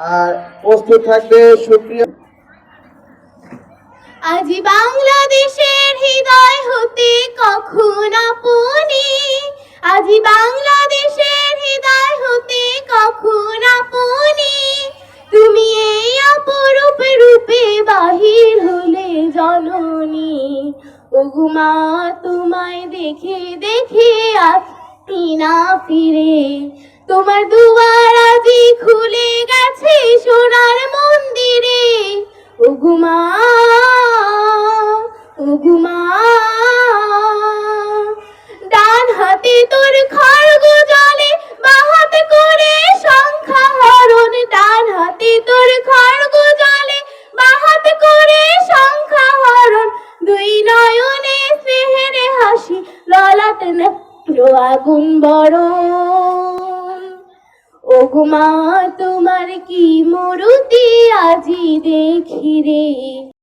আর প্রস্তুত থাকবে, সুপ্রিয়। আজি বাংলাদেশের হৃদয় হতে কখন আপনি? আজি বাংলাদেশের হৃদয় হতে কখন আপনি? তুমি এই অপরূপ রূপে বাহির হলে জননী। ওগুমা তোমায় দেখে দেখে আসি না ফিরে। তোমার দুয়ার ওগুমা ওগুমা ডান হাতে তোর খড়গ জলে বাঁ হাতে করে সংখ্যা হরণ ডান হাতে তোর খড়গ জলে বাঁ হাতে করে সংখ্যা হরণ দুই নয়নে স্নেহের হাসি, ললাট নেত্র আগুন বরণ। ওগুমা তোমার কি মরুতি? আজি দেখি রে।